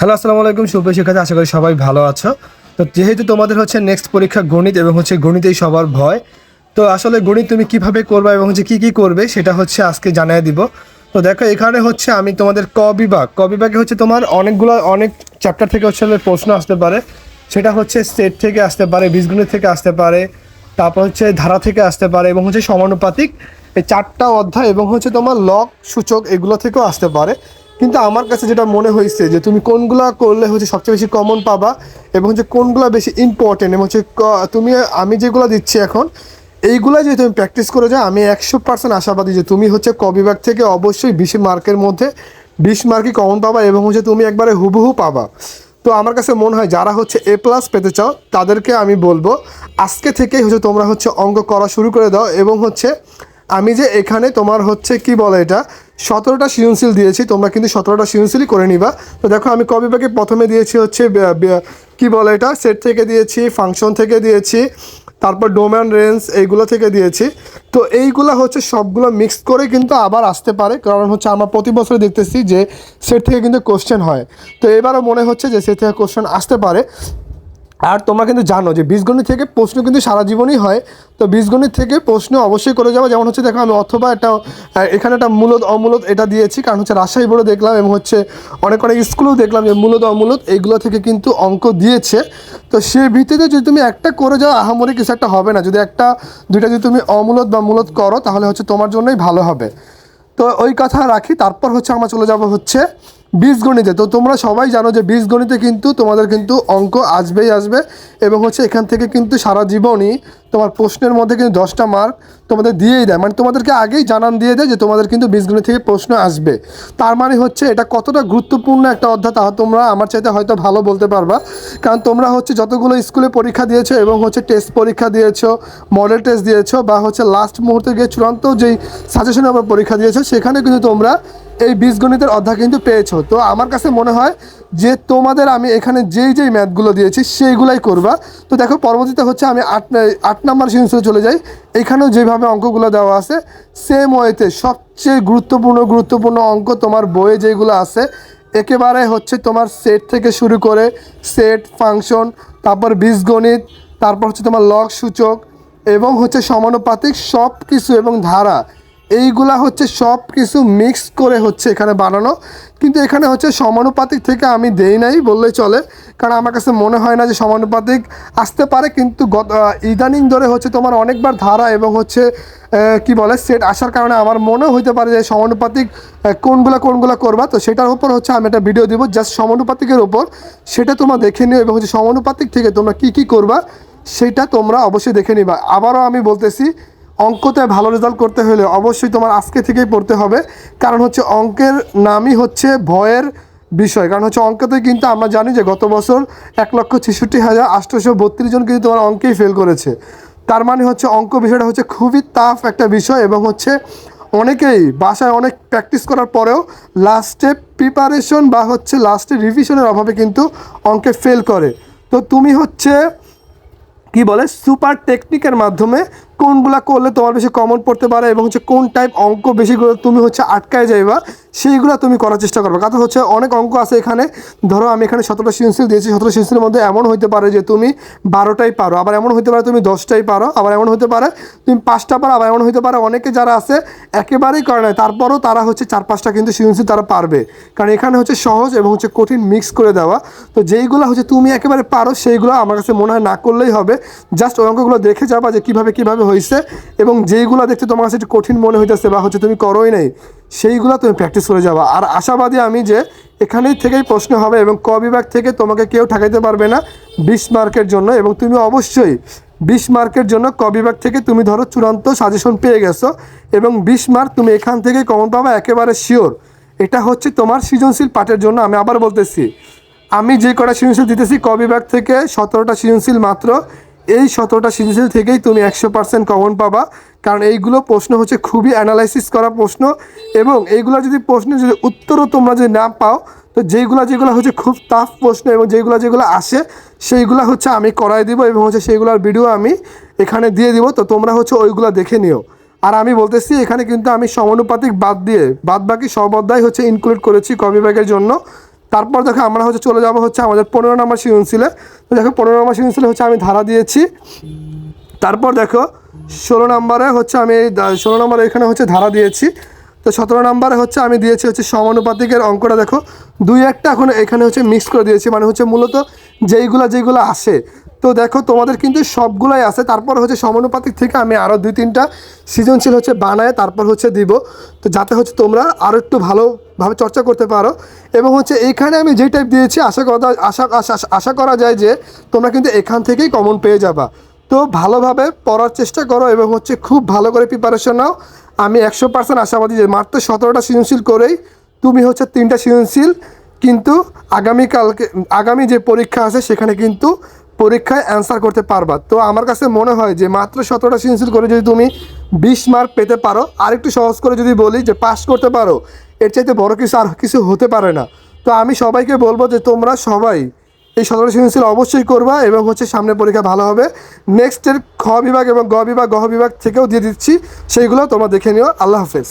Hello, আসসালামু আলাইকুম। শুভেচ্ছা শিক্ষার্থী আশা করি সবাই ভালো আছো। তো যেহেতু তোমাদের হচ্ছে নেক্সট পরীক্ষা গণিত এবং হচ্ছে গণিতেই সবার ভয়, তো আসলে গণিত তুমি কীভাবে করবে এবং হচ্ছে কী কী করবে সেটা হচ্ছে আজকে জানিয়ে দিব। তো দেখো, এখানে হচ্ছে আমি তোমাদের ক বিভাগ, ক বিভাগে হচ্ছে তোমার অনেকগুলো, অনেক চ্যাপ্টার থেকে হচ্ছে প্রশ্ন আসতে পারে। সেটা হচ্ছে স্টেট থেকে আসতে পারে, বীজগণিত থেকে আসতে পারে, তারপর হচ্ছে ধারা থেকে আসতে পারে এবং হচ্ছে সমানুপাতিক এই চারটা অধ্যায় এবং হচ্ছে তোমার লক সূচক এগুলো থেকেও আসতে পারে। কিন্তু আমার কাছে যেটা মনে হয়েছে যে তুমি কোনগুলা করলে হচ্ছে সবচেয়ে বেশি কমন পাবা এবং হচ্ছে কোনগুলো বেশি ইম্পর্টেন্ট এবং হচ্ছে তুমি, আমি যেগুলো দিচ্ছি এখন, এইগুলা যদি তুমি প্র্যাকটিস করে যাও, আমি একশো পার্সেন্ট আশাবাদী যে তুমি হচ্ছে ক বিভাগ থেকে অবশ্যই বিশ মার্কের মধ্যে বিশ মার্কই কমন পাবা এবং হচ্ছে তুমি একবারে হুবহু পাবা। তো আমার কাছে মনে হয় যারা হচ্ছে এ প্লাস পেতে চাও, তাদেরকে আমি বলব, আজকে থেকেই হচ্ছে তোমরা হচ্ছে অঙ্ক করা শুরু করে দাও এবং হচ্ছে আমি যে এখানে তোমার হচ্ছে কি বলে এটা? সতেরোটা সৃজনশীল দিয়েছি, তোমরা কিন্তু সতেরোটা সৃজনশীলই করে নিবা। তো দেখো, আমি কবি বিভাগে প্রথমে দিয়েছি হচ্ছে কি বলে এটা? সেট থেকে দিয়েছি, ফাংশন থেকে দিয়েছি, তারপর ডোম্যান রেঞ্জ এইগুলো থেকে দিয়েছি। তো এইগুলো হচ্ছে সবগুলো মিক্স করে কিন্তু আবার আসতে পারে। কারণ হচ্ছে আমরা প্রতি বছর দেখতেছি যে সেট থেকে কিন্তু কোশ্চেন হয়। তো এবারও মনে হচ্ছে যে সেট থেকে কোশ্চেন আসতে পারে। আর তোমরা কিন্তু জানো যে বীজগণিত থেকে প্রশ্ন কিন্তু সারা জীবনই হয়। তো বীজগণিত থেকে প্রশ্ন অবশ্যই করে যাব। যেমন হচ্ছে, দেখো আমি অথবা একটা এখানে একটা মূলত অমূলত এটা দিয়েছি। কারণ হচ্ছে রাজশাহী বোর্ডে দেখলাম এবং হচ্ছে অনেক অনেক স্কুলেও দেখলাম যে মূলত অমূলত এইগুলো থেকে কিন্তু অঙ্ক দিয়েছে। তো সেই ভিত্তিতে যদি তুমি একটা করে যাও, আহামরি কিছু একটা হবে না। যদি একটা, দুইটা যদি তুমি অমূলত বা মূলত করো, তাহলে হচ্ছে তোমার জন্যই ভালো হবে। তো ওই কথা রাখি। তারপর হচ্ছে আমরা চলে যাব হচ্ছে বীজগণিতে তো তোমরা সবাই জানো যে বীজগণিতে কিন্তু তোমাদের কিন্তু অঙ্ক আসবেই আসবে এবং হচ্ছে এখান থেকে কিন্তু সারা জীবনই তোমার প্রশ্নের মধ্যে কিন্তু দশটা মার্ক তোমাদের দিয়েই দেয়। মানে তোমাদেরকে আগেই জানান দিয়ে দেয় যে তোমাদের কিন্তু বীজগণিত থেকে প্রশ্ন আসবে। তার মানে হচ্ছে এটা কতটা গুরুত্বপূর্ণ একটা অধ্যায় তা তোমরা আমার চাইতে হয়তো ভালো বলতে পারবা। কারণ তোমরা হচ্ছে যতগুলো স্কুলে পরীক্ষা দিয়েছ এবং হচ্ছে টেস্ট পরীক্ষা দিয়েছ মডেল টেস্ট দিয়েছ বা হচ্ছে লাস্ট মুহূর্তে গিয়ে চূড়ান্ত যেই সাজেশন আবার পরীক্ষা দিয়েছ, সেখানে কিন্তু তোমরা এই বীজগণিতের অধ্যায় কিন্তু পেয়েছ। তো আমার কাছে মনে হয় যে তোমাদের আমি এখানে যেই যেই ম্যাথগুলো দিয়েছি, সেইগুলাই করবা। তো দেখো, পরবর্তীতে হচ্ছে আমি আট আট নাম্বার সিরিজে চলে যাই। এখানেও যেভাবে অঙ্কগুলো দেওয়া আছে সেম ওয়েতে সবচেয়ে গুরুত্বপূর্ণ গুরুত্বপূর্ণ অঙ্ক তোমার বইয়ে যেগুলো আছে, একেবারে হচ্ছে তোমার সেট থেকে শুরু করে সেট ফাংশন তারপর বীজগণিত তারপর হচ্ছে তোমার লগ সূচক, এবং হচ্ছে সমানুপাতিক সব কিছু এবং ধারা। এইগুলা হচ্ছে সব কিছু মিক্স করে হচ্ছে এখানে বানানো। কিন্তু এখানে হচ্ছে সমানুপাতিক থেকে আমি দেই নাই বললেই চলে। কারণ আমার কাছে মনে হয় না যে সমানুপাতিক আসতে পারে, কিন্তু গত ইদানিং ধরে হচ্ছে তোমার অনেকবার ধারা এবং হচ্ছে কি বলে সেট আসার কারণে আমার মনে হইতে পারে যে সমানুপাতিক কোনগুলা কোনগুলা করবা। তো সেটার উপর হচ্ছে আমি একটা ভিডিও দিব জাস্ট সমানুপাতিকের উপর। সেটা তোমরা দেখে নিও এবং হচ্ছে সমানুপাতিক থেকে তোমরা কি কি করবা, সেটা তোমরা অবশ্যই দেখে নিবা। আবারও আমি বলতেছি অঙ্কতে ভালো রেজাল্ট করতে হলে অবশ্যই তোমার আজকে থেকেই পড়তে হবে। কারণ হচ্ছে অঙ্কের নামই হচ্ছে ভয়ের বিষয়। কারণ হচ্ছে অঙ্কতে কিন্তু আমরা জানি যে গত বছর এক লক্ষ ছেষট্টি হাজার আটশোশো বত্রিশ জন কিন্তু তোমার অঙ্কেই ফেল করেছে। তার মানে হচ্ছে অঙ্ক বিষয়টা হচ্ছে খুবই টাফ একটা বিষয় এবং হচ্ছে অনেকেই বাসায় অনেক প্র্যাকটিস করার পরেও লাস্টে প্রিপারেশন বা হচ্ছে লাস্টে রিভিশনের অভাবে কিন্তু অঙ্কে ফেল করে। তো তুমি হচ্ছে কি বলে সুপার টেকনিকের মাধ্যমে কোনগুলা করলে তোমার বেশি কমন পড়তে পারে এবং হচ্ছে কোন টাইপ অঙ্ক বেশি তুমি হচ্ছে আটকায় যাইবা, সেইগুলো তুমি করার চেষ্টা করবে। কারণ হচ্ছে অনেক অঙ্ক আছে এখানে। ধরো আমি এখানে সতেরোটা সিন্সিল দিয়েছি সতেরো সিন্সিলের মধ্যে এমন হতে পারে যে তুমি বারোটাই পারো, আবার এমন হতে পারে তুমি দশটাই পারো, আবার এমন হতে পারে তুমি পাঁচটা পারো, আবার এমন হতে পারে অনেকে যারা আছে একেবারেই করে না তারপরও তারা হচ্ছে চার পাঁচটা কিন্তু সিন্সিল তারা পারবে। কারণ এখানে হচ্ছে সহজ এবং হচ্ছে কঠিন মিক্স করে দেওয়া। তো যেইগুলো হচ্ছে তুমি একেবারে পারো, সেইগুলো আমার কাছে মনে হয় না করলেই হবে। জাস্ট ওই অঙ্কগুলো দেখে যাবা যে কীভাবে কীভাবে হয়েছে এবং যেইগুলো দেখতে তোমার কাছে একটু কঠিন মনে হইতেছে বা হচ্ছে তুমি করোই নাই, সেইগুলো তুমি প্র্যাকটিস করে যাবা। আর আশাবাদী আমি যে এখানেই থেকেই প্রশ্ন হবে এবং ক বিভাগ থেকে তোমাকে কেউ ঠেকাইতে পারবে না বিশ মার্কের জন্য এবং তুমি অবশ্যই বিশ মার্কের জন্য ক বিভাগ থেকে তুমি ধরো চূড়ান্ত সাজেশন পেয়ে গেছো এবং বিশ মার্ক তুমি এখান থেকে কমন পাবা, একেবারে শিওর এটা হচ্ছে তোমার সৃজনশীল পাঠের জন্য আমি আবার বলতেছি। আমি যে কটা সৃজনশীল দিতেছি, ক বিভাগ থেকে সতেরোটা সৃজনশীল মাত্র এই সতেরোটা সৃজনশীল থেকেই তুমি একশো পার্সেন্ট কমন পাবা। কারণ এইগুলো প্রশ্ন হচ্ছে খুবই অ্যানালাইসিস করা প্রশ্ন এবং এইগুলো যদি প্রশ্নের যদি উত্তরও তোমরা যদি না পাও, তো যেইগুলো যেগুলো হচ্ছে খুব টাফ প্রশ্ন এবং যেইগুলো যেগুলো আসে, সেইগুলো হচ্ছে আমি করাই দিব এবং হচ্ছে সেইগুলোর ভিডিও আমি এখানে দিয়ে দিব। তো তোমরা হচ্ছে ওইগুলো দেখে নিও। আর আমি বলতেছি, এখানে কিন্তু আমি সমানুপাতিক বাদ দিয়ে বাদ বাকি সব অধ্যায় হচ্ছে ইনক্লুড করেছি ক বিভাগের জন্য। তারপর দেখো আমরা হচ্ছে চলে যাব হচ্ছে আমাদের পনেরো নম্বর সিজনশীলে। তো দেখো পনেরো নম্বর সিজনশীলে হচ্ছে আমি ধারা দিয়েছি। তারপর দেখো ষোলো নম্বরে হচ্ছে আমি ষোলো নম্বরে এখানে হচ্ছে ধারা দিয়েছি। তো সতেরো নম্বরে হচ্ছে আমি দিয়েছি হচ্ছে সমানুপাতিকের অঙ্কটা। দেখো দুই একটা এখন এখানে হচ্ছে মিক্স করে দিয়েছি। মানে হচ্ছে মূলত যেইগুলো যেইগুলো আসে তো দেখো, তোমাদের কিন্তু সবগুলাই আছে। তারপর হচ্ছে সমানুপাতিক থেকে আমি আরও দুই তিনটা সৃজনশীল হচ্ছে বানায়, তারপর হচ্ছে দিব। তো যাতে হচ্ছে তোমরা আরও একটু ভালোভাবে চর্চা করতে পারো। এবং হচ্ছে এইখানে আমি যেই টাইপ দিয়েছি, আশা করা আশা আশা করা যায় যে তোমরা কিন্তু এখান থেকেই কমন পেয়ে যাবা। তো ভালোভাবে পড়ার চেষ্টা করো এবং হচ্ছে খুব ভালো করে প্রিপারেশন নাও। আমি একশো পার্সেন্ট আশাবাদী যে মাত্র সতেরোটা সৃজনশীল করেই তুমি হচ্ছে তিনটা সৃজনশীল। কিন্তু আগামীকালকে আগামী যে পরীক্ষা আছে, সেখানে কিন্তু পরীক্ষায় অ্যান্সার করতে পারবা। তো আমার কাছে মনে হয় যে মাত্র সতেরোটা সৃজনশীল করে যদি তুমি বিশ মার্ক পেতে পারো আর একটু সহজ করে যদি বলি যে পাস করতে পারো, এর চাইতে বড় কিছু আর কিছু হতে পারে না। তো আমি সবাইকে বলব যে তোমরা সবাই এই সতেরো সৃজনশীল অবশ্যই করবা এবং হচ্ছে সামনে পরীক্ষা ভালো হবে। নেক্সটের খ বিভাগ এবং গ বিভাগ, গহ বিভাগ থেকেও দিয়ে দিচ্ছি, সেইগুলো তোমরা দেখে নিও। আল্লাহ হাফেজ।